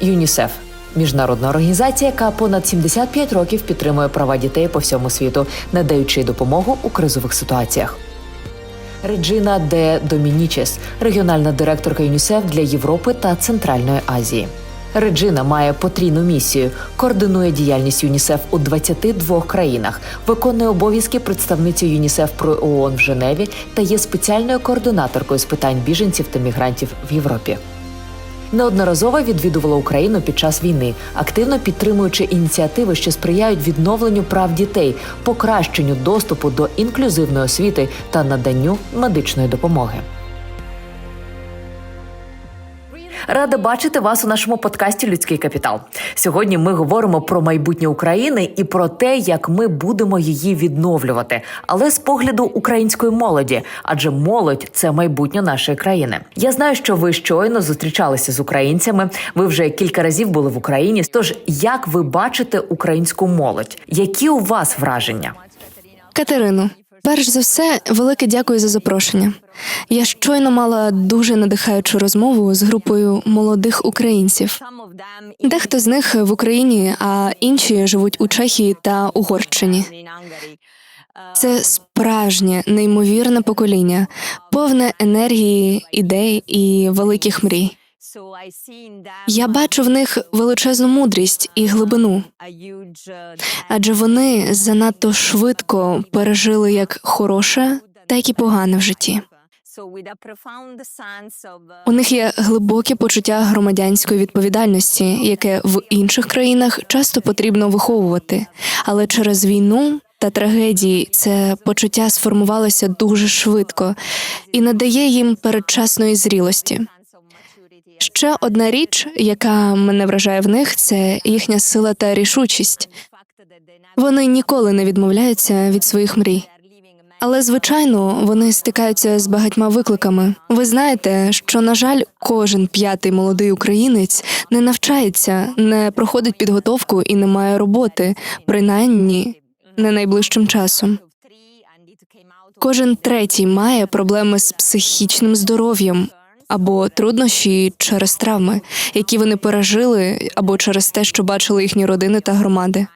ЮНІСЕФ міжнародна організація, яка понад 75 років підтримує права дітей по всьому світу, надаючи допомогу у кризових ситуаціях. Реджина де Домінічес, регіональна директорка ЮНІСЕФ для Європи та Центральної Азії. Реджина має потрійну місію, координує діяльність ЮНІСЕФ у 22 країнах, виконує обов'язки представниці ЮНІСЕФ при ООН в Женеві та є спеціальною координаторкою з питань біженців та мігрантів в Європі. Неодноразово відвідувала Україну під час війни, активно підтримуючи ініціативи, що сприяють відновленню прав дітей, покращенню доступу до інклюзивної освіти та наданню медичної допомоги. Рада бачити вас у нашому подкасті Людський капітал. Сьогодні ми говоримо про майбутнє України і про те, як ми будемо її відновлювати, але з погляду української молоді, адже молодь це майбутнє нашої країни. Я знаю, що ви щойно зустрічалися з українцями. Ви вже кілька разів були в Україні. Тож як ви бачите українську молодь? Які у вас враження? Катерино, перш за все, велике дякую за запрошення. Я щойно мала дуже надихаючу розмову з групою молодих українців. Дехто з них в Україні, а інші живуть у Чехії та Угорщині. Це справжнє неймовірне покоління, повне енергії, ідей і великих мрій. Я бачу в них величезну мудрість і глибину, адже вони занадто швидко пережили як хороше, так і погане в житті. У них є глибоке почуття громадянської відповідальності, яке в інших країнах часто потрібно виховувати, але через війну та трагедії це почуття сформувалося дуже швидко і надає їм передчасної зрілості. Ще одна річ, яка мене вражає в них, це їхня сила та рішучість. Вони ніколи не відмовляються від своїх мрій. Але звичайно, вони стикаються з багатьма викликами. Ви знаєте, що на жаль, кожен п'ятий молодий українець не навчається, не проходить підготовку і не має роботи, принаймні не найближчим часом. Кожен третій має проблеми з психічним здоров'ям або труднощі через травми, які вони пережили, або через те, що бачили їхні родини та громади.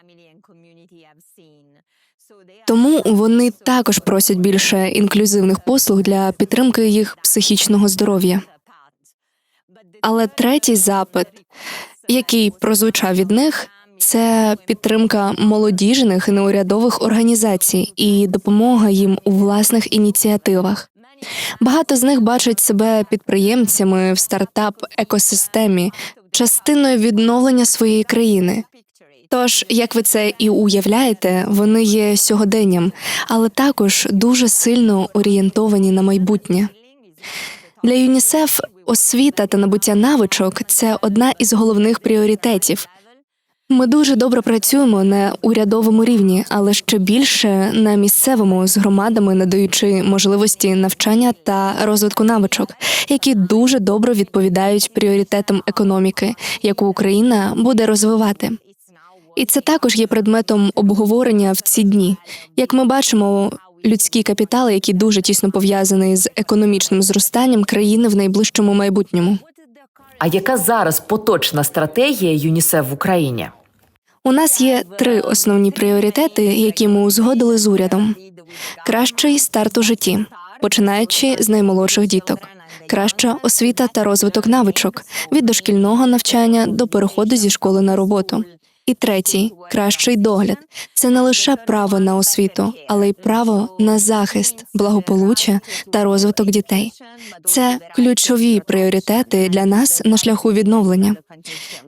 Тому вони також просять більше інклюзивних послуг для підтримки їх психічного здоров'я. Але третій запит, який прозвучав від них, це підтримка молодіжних і неурядових організацій і допомога їм у власних ініціативах. Багато з них бачать себе підприємцями в стартап-екосистемі, частиною відновлення своєї країни. Тож, як ви це і уявляєте, вони є сьогоденням, але також дуже сильно орієнтовані на майбутнє. Для ЮНІСЕФ освіта та набуття навичок це одна із головних пріоритетів. Ми дуже добре працюємо на урядовому рівні, але ще більше на місцевому з громадами, надаючи можливості навчання та розвитку навичок, які дуже добре відповідають пріоритетам економіки, яку Україна буде розвивати. І це також є предметом обговорення в ці дні. Як ми бачимо, людські капітали, які дуже тісно пов'язані з економічним зростанням країни в найближчому майбутньому. А яка зараз поточна стратегія ЮНІСЕФ в Україні? У нас є три основні пріоритети, які ми узгодили з урядом: кращий старт у житті, починаючи з наймолодших діток, краща освіта та розвиток навичок від дошкільного навчання до переходу зі школи на роботу. І третій кращий догляд це не лише право на освіту, але й право на захист, благополуччя та розвиток дітей. Це ключові пріоритети для нас на шляху відновлення.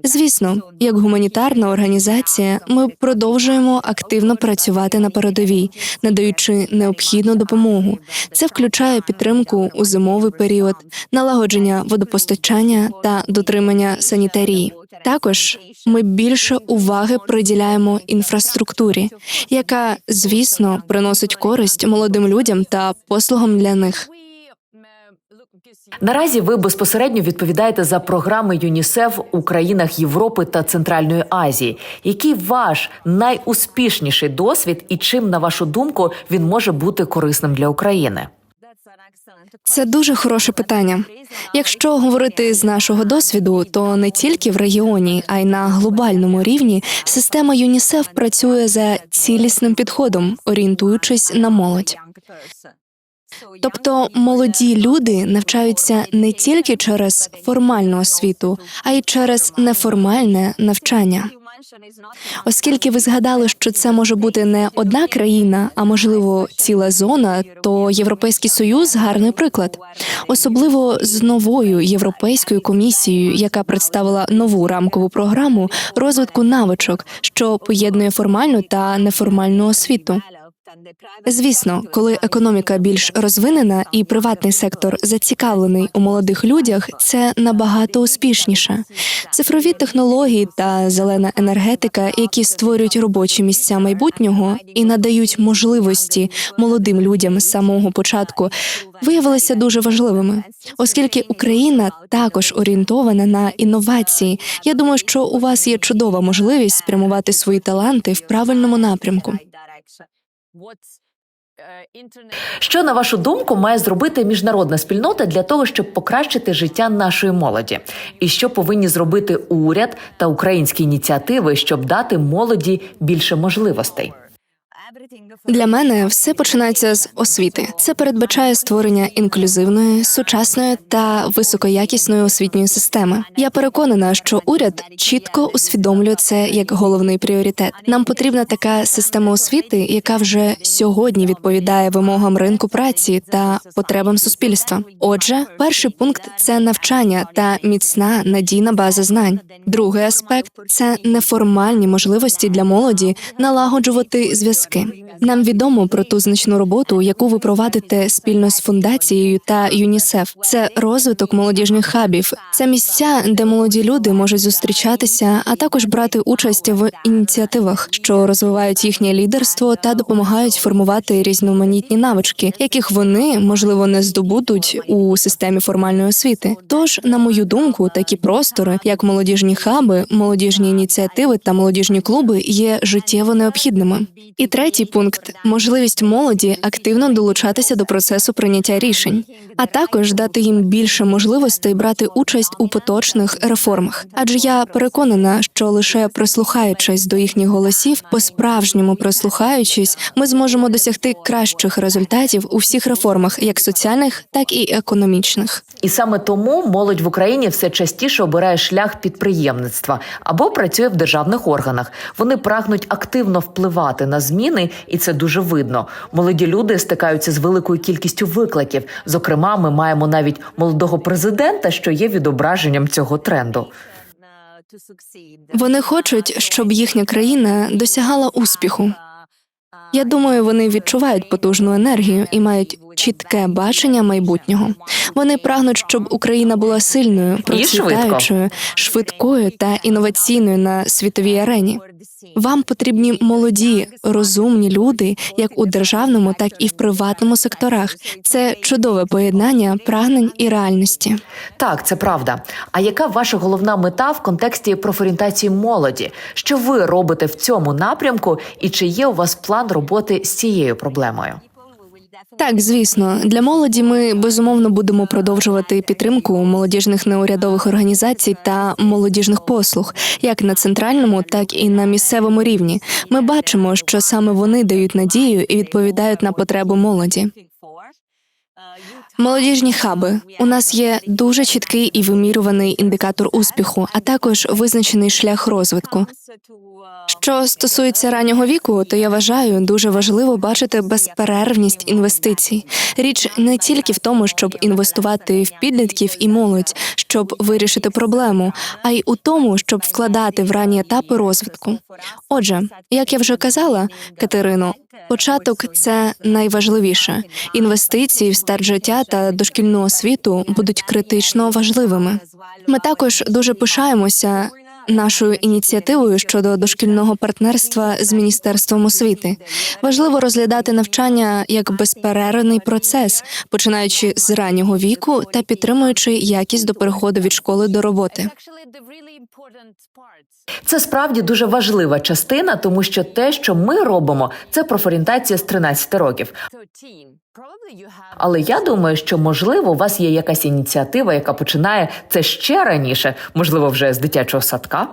Звісно, як гуманітарна організація, ми продовжуємо активно працювати на передовій, надаючи необхідну допомогу. Це включає підтримку у зимовий період, налагодження водопостачання та дотримання санітарії. Також ми більше уваги приділяємо інфраструктурі, яка, звісно, приносить користь молодим людям та послугам для них. Наразі ви безпосередньо відповідаєте за програми ЮНІСЕФ у країнах Європи та Центральної Азії. Який ваш найуспішніший досвід, і чим, на вашу думку, він може бути корисним для України? Це дуже хороше питання. Якщо говорити з нашого досвіду, то не тільки в регіоні, а й на глобальному рівні система ЮНІСЕФ працює за цілісним підходом, орієнтуючись на молодь. Тобто молоді люди навчаються не тільки через формальну освіту, а й через неформальне навчання. Оскільки ви згадали, що це може бути не одна країна, а можливо ціла зона, то Європейський Союз гарний приклад, особливо з новою європейською комісією, яка представила нову рамкову програму розвитку навичок, що поєднує формальну та неформальну освіту. Звісно, коли економіка більш розвинена і приватний сектор зацікавлений у молодих людях, це набагато успішніше. Цифрові технології та зелена енергетика, які створюють робочі місця майбутнього і надають можливості молодим людям з самого початку, виявилися дуже важливими, оскільки Україна також орієнтована на інновації. Я думаю, що у вас є чудова можливість спрямувати свої таланти в правильному напрямку. Що на вашу думку має зробити міжнародна спільнота для того, щоб покращити життя нашої молоді? І що повинні зробити уряд та українські ініціативи, щоб дати молоді більше можливостей? Для мене все починається з освіти. Це передбачає створення інклюзивної, сучасної та високоякісної освітньої системи. Я переконана, що уряд чітко усвідомлює це як головний пріоритет. Нам потрібна така система освіти, яка вже сьогодні відповідає вимогам ринку праці та потребам суспільства. Отже, перший пункт це навчання та міцна надійна база знань. Другий аспект це неформальні можливості для молоді налагоджувати зв'язки. Нам відомо про ту значну роботу, яку ви провадите спільно з фундацією та ЮНІСЕФ. Це розвиток молодіжних хабів. Це місця, де молоді люди можуть зустрічатися, а також брати участь в ініціативах, що розвивають їхнє лідерство та допомагають формувати різноманітні навички, яких вони можливо не здобудуть у системі формальної освіти. Тож, на мою думку, такі простори, як молодіжні хаби, молодіжні ініціативи та молодіжні клуби, є життєво необхідними. І третій пункт можливість молоді активно долучатися до процесу прийняття рішень, а також дати їм більше можливостей брати участь у поточних реформах. Адже я переконана, що лише прислухаючись до їхніх голосів, по справжньому прислухаючись, ми зможемо досягти кращих результатів у всіх реформах, як соціальних, так і економічних. І саме тому молодь в Україні все частіше обирає шлях підприємництва або працює в державних органах. Вони прагнуть активно впливати на зміни, і це дуже видно. Молоді люди стикаються з великою кількістю викликів. Зокрема, ми маємо навіть молодого президента, що є відображенням цього тренду. Вони хочуть, щоб їхня країна досягала успіху. Я думаю, вони відчувають потужну енергію і мають чітке бачення майбутнього. Вони прагнуть, щоб Україна була сильною, процвітаючою, швидкою та інноваційною на світовій арені. Вам потрібні молоді, розумні люди, як у державному, так і в приватному секторах. Це чудове поєднання прагнень і реальності. Так, це правда. А яка ваша головна мета в контексті профорієнтації молоді? Що ви робите в цьому напрямку, і чи є у вас план роботи з цією проблемою? Так, звісно, для молоді ми безумовно будемо продовжувати підтримку молодіжних неурядових організацій та молодіжних послуг, як на центральному, так і на місцевому рівні. Ми бачимо, що саме вони дають надію і відповідають на потребу молоді. Молодіжні хаби у нас є дуже чіткий і вимірюваний індикатор успіху, а також визначений шлях розвитку. Що стосується раннього віку, то я вважаю дуже важливо бачити безперервність інвестицій. Річ не тільки в тому, щоб інвестувати в підлітків і молодь, щоб вирішити проблему, а й у тому, щоб вкладати в ранні етапи розвитку. Отже, як я вже казала, Катерино, початок це найважливіше. Інвестиції в старт життя та дошкільну освіту будуть критично важливими. Ми також дуже пишаємося нашою ініціативою щодо дошкільного партнерства з міністерством освіти. Важливо розглядати навчання як безперервний процес, починаючи з раннього віку та підтримуючи якість до переходу від школи до роботи. Це справді дуже важлива частина, тому що те, що ми робимо, це профорієнтація з 13 років. Але я думаю, що можливо у вас є якась ініціатива, яка починає це ще раніше, можливо, вже з дитячого садка.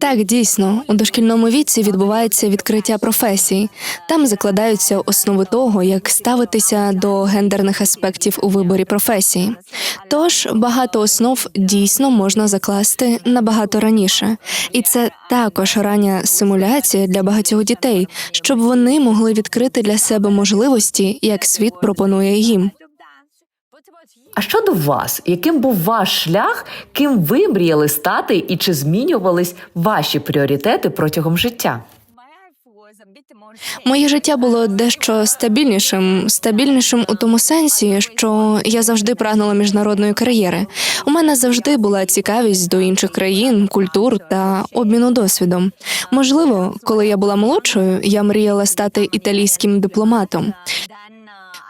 Так, дійсно, у дошкільному віці відбувається відкриття професій. Там закладаються основи того, як ставитися до гендерних аспектів у виборі професії. Тож багато основ дійсно можна закласти набагато раніше, і це також рання симуляція для багатьох дітей, щоб вони могли відкрити для себе можливості, як світ пропонує їм. А щодо вас, яким був ваш шлях, ким ви мріяли стати, і чи змінювались ваші пріоритети протягом життя? Моє життя було дещо стабільнішим, стабільнішим у тому сенсі, що я завжди прагнула міжнародної кар'єри. У мене завжди була цікавість до інших країн, культур та обміну досвідом. Можливо, коли я була молодшою, я мріяла стати італійським дипломатом.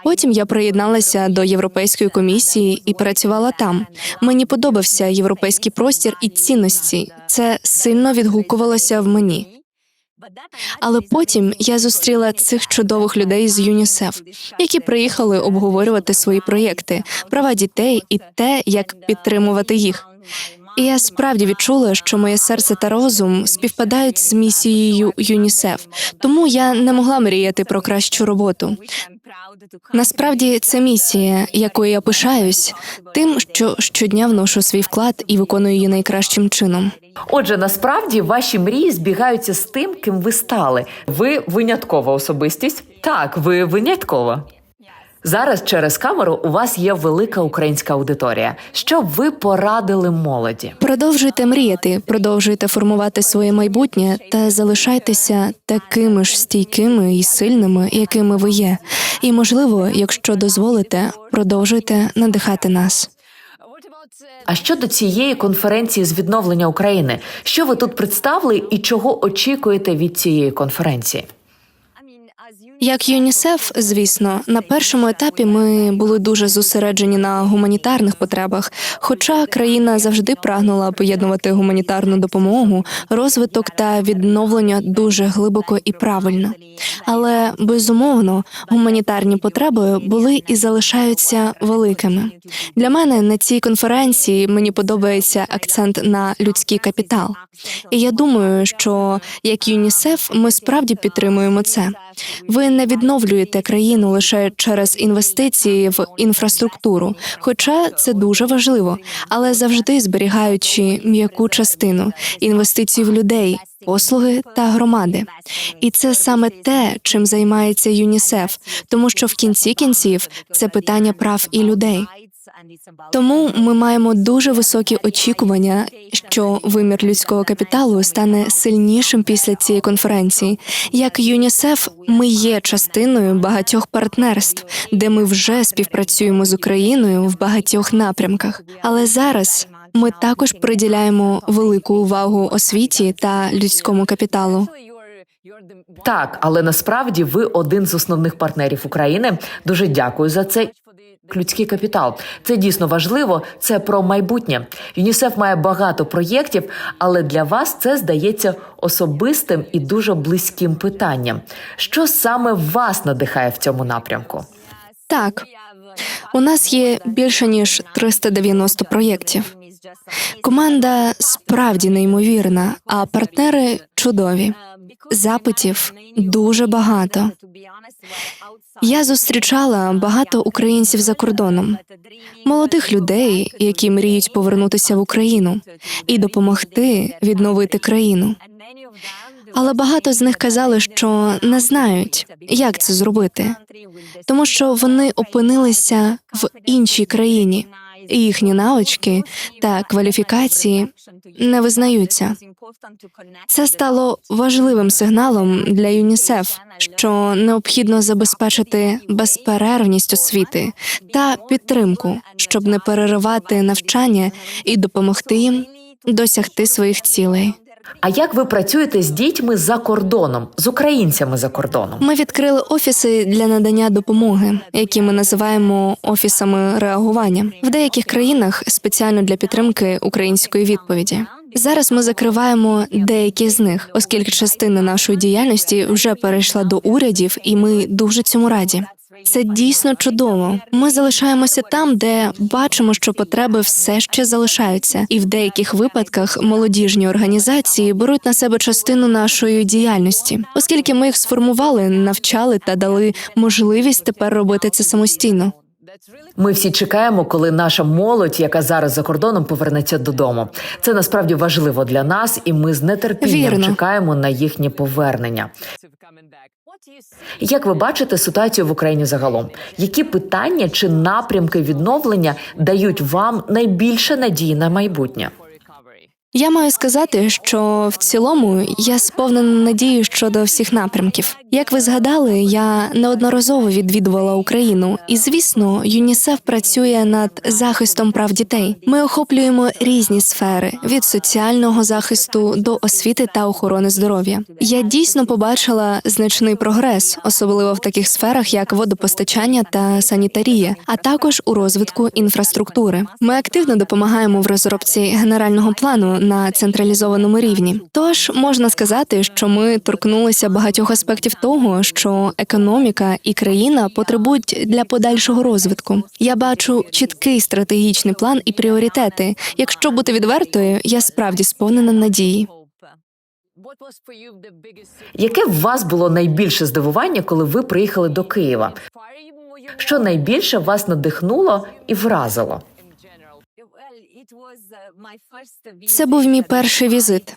Потім я приєдналася до Європейської комісії і працювала там. Мені подобався європейський простір і цінності. Це сильно відгукувалося в мені. Але потім я зустріла цих чудових людей з ЮНІСЕФ, які приїхали обговорювати свої проєкти, права дітей і те, як підтримувати їх. І я справді відчула, що моє серце та розум співпадають з місією ЮНІСЕФ, тому я не могла мріяти про кращу роботу. Насправді це місія, якою я пишаюсь, тим, що щодня вношу свій вклад і виконую її найкращим чином. Отже, насправді ваші мрії збігаються з тим, ким ви стали. Ви виняткова особистість. Так, ви виняткова. Зараз через камеру у вас є велика українська аудиторія. Що б ви порадили молоді? Продовжуйте мріяти, продовжуйте формувати своє майбутнє та залишайтеся такими ж стійкими і сильними, якими ви є. І можливо, якщо дозволите, продовжуйте надихати нас. А щодо цієї конференції з відновлення України, що ви тут представили і чого очікуєте від цієї конференції? Як ЮНІСЕФ, звісно, на першому етапі ми були дуже зосереджені на гуманітарних потребах. Хоча країна завжди прагнула поєднувати гуманітарну допомогу, розвиток та відновлення дуже глибоко і правильно. Але безумовно, гуманітарні потреби були і залишаються великими. Для мене на цій конференції мені подобається акцент на людський капітал. І я думаю, що як ЮНІСЕФ ми справді підтримуємо це. Ви не відновлюєте країну лише через інвестиції в інфраструктуру, хоча це дуже важливо, але завжди зберігаючи м'яку частину інвестицій в людей, послуги та громади. І це саме те, чим займається ЮНІСЕФ, тому що в кінці кінців це питання прав і людей. Тому ми маємо дуже високі очікування, що вимір людського капіталу стане сильнішим після цієї конференції. Як ЮНІСЕФ, ми є частиною багатьох партнерств, де ми вже співпрацюємо з Україною в багатьох напрямках. Але зараз ми також приділяємо велику увагу освіті та людському капіталу. Так, але насправді ви один з основних партнерів України. Дуже дякую за це. Людський капітал це дійсно важливо. Це про майбутнє. ЮНІСЕФ має багато проєктів, але для вас це здається особистим і дуже близьким питанням. Що саме вас надихає в цьому напрямку? Так, у нас є більше ніж 390 проєктів. Команда справді неймовірна, а партнери чудові. Запитів дуже багато. Я зустрічала багато українців за кордоном, молодих людей, які мріють повернутися в Україну і допомогти відновити країну. Але багато з них казали, що не знають, як це зробити, тому що вони опинилися в іншій країні. і їхні навички та кваліфікації не визнаються. Це стало важливим сигналом для ЮНІСЕФ, що необхідно забезпечити безперервність освіти та підтримку, щоб не переривати навчання і допомогти їм досягти своїх цілей. А як ви працюєте з дітьми за кордоном, з українцями за кордоном? Ми відкрили офіси для надання допомоги, які ми називаємо офісами реагування в деяких країнах спеціально для підтримки української відповіді. Зараз ми закриваємо деякі з них, оскільки частина нашої діяльності вже перейшла до урядів, і ми дуже цьому раді. Це дійсно чудово. Ми залишаємося там, де бачимо, що потреби все ще залишаються, і в деяких випадках молодіжні організації беруть на себе частину нашої діяльності, оскільки ми їх сформували, навчали та дали можливість тепер робити це самостійно. Ми всі чекаємо, коли наша молодь, яка зараз за кордоном, повернеться додому. Це насправді важливо для нас, і ми з нетерпінням Вірно. чекаємо на їхнє повернення. Як ви бачите ситуацію в Україні загалом? Які питання чи напрямки відновлення дають вам найбільше надії на майбутнє? Я маю сказати, що в цілому я сповнена надією щодо всіх напрямків. Як ви згадали, я неодноразово відвідувала Україну, і звісно, ЮНІСЕФ працює над захистом прав дітей. Ми охоплюємо різні сфери від соціального захисту до освіти та охорони здоров'я. Я дійсно побачила значний прогрес, особливо в таких сферах, як водопостачання та санітарія, а також у розвитку інфраструктури. Ми активно допомагаємо в розробці генерального плану на централізованому рівні. Тож можна сказати, що ми торкнулися багатьох аспектів того, що економіка і країна потребують для подальшого розвитку. Я бачу чіткий стратегічний план і пріоритети. Якщо бути відвертою, я справді сповнена надії. Яке в вас було найбільше здивування, коли ви приїхали до Києва? Що найбільше вас надихнуло і вразило? Це був мій перший візит.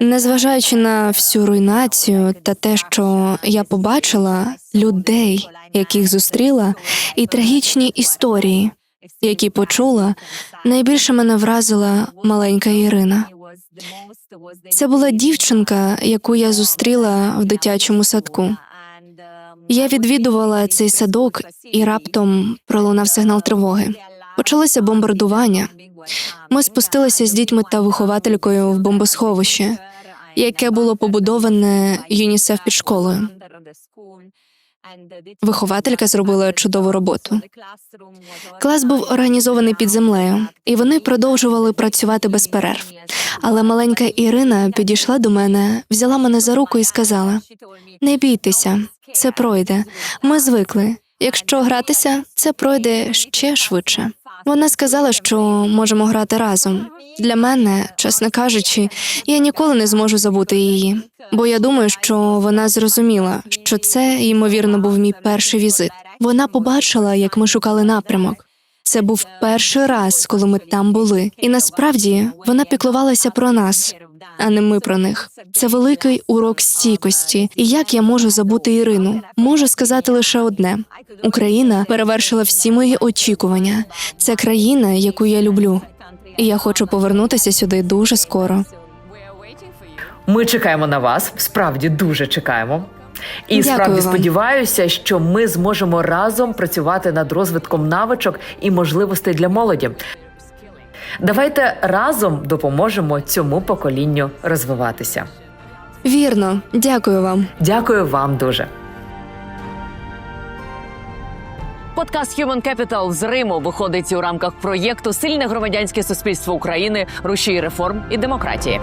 Незважаючи на всю руйнацію та те, що я побачила людей, яких зустріла, і трагічні історії, які почула, найбільше мене вразила маленька Ірина. Це була дівчинка, яку я зустріла в дитячому садку. Я відвідувала цей садок, і раптом пролунав сигнал тривоги. Почалося бомбардування. Ми спустилися з дітьми та вихователькою в бомбосховище, яке було побудоване ЮНІСЕФ під школою. Вихователька зробила чудову роботу. Клас був організований під землею, і вони продовжували працювати без перерв. Але маленька Ірина підійшла до мене, взяла мене за руку і сказала: Не бійтеся, це пройде. Ми звикли. Якщо гратися, це пройде ще швидше. Вона сказала, що можемо грати разом. Для мене, чесно кажучи, я ніколи не зможу забути її, бо я думаю, що вона зрозуміла, що це ймовірно був мій перший візит. Вона побачила, як ми шукали напрямок. Це був перший раз, коли ми там були, і насправді вона піклувалася про нас, а не ми про них. Це великий урок стійкості. І як я можу забути Ірину? Можу сказати лише одне: Україна перевершила всі мої очікування. Це країна, яку я люблю, і я хочу повернутися сюди дуже скоро. Ми чекаємо на вас, справді дуже чекаємо. І Дякую справді вам. сподіваюся, що ми зможемо разом працювати над розвитком навичок і можливостей для молоді. Давайте разом допоможемо цьому поколінню розвиватися. Вірно, дякую вам. Дякую вам дуже. Подкаст Human Capital з Риму виходить у рамках проєкту Сильне громадянське суспільство України, рушій реформ і демократії.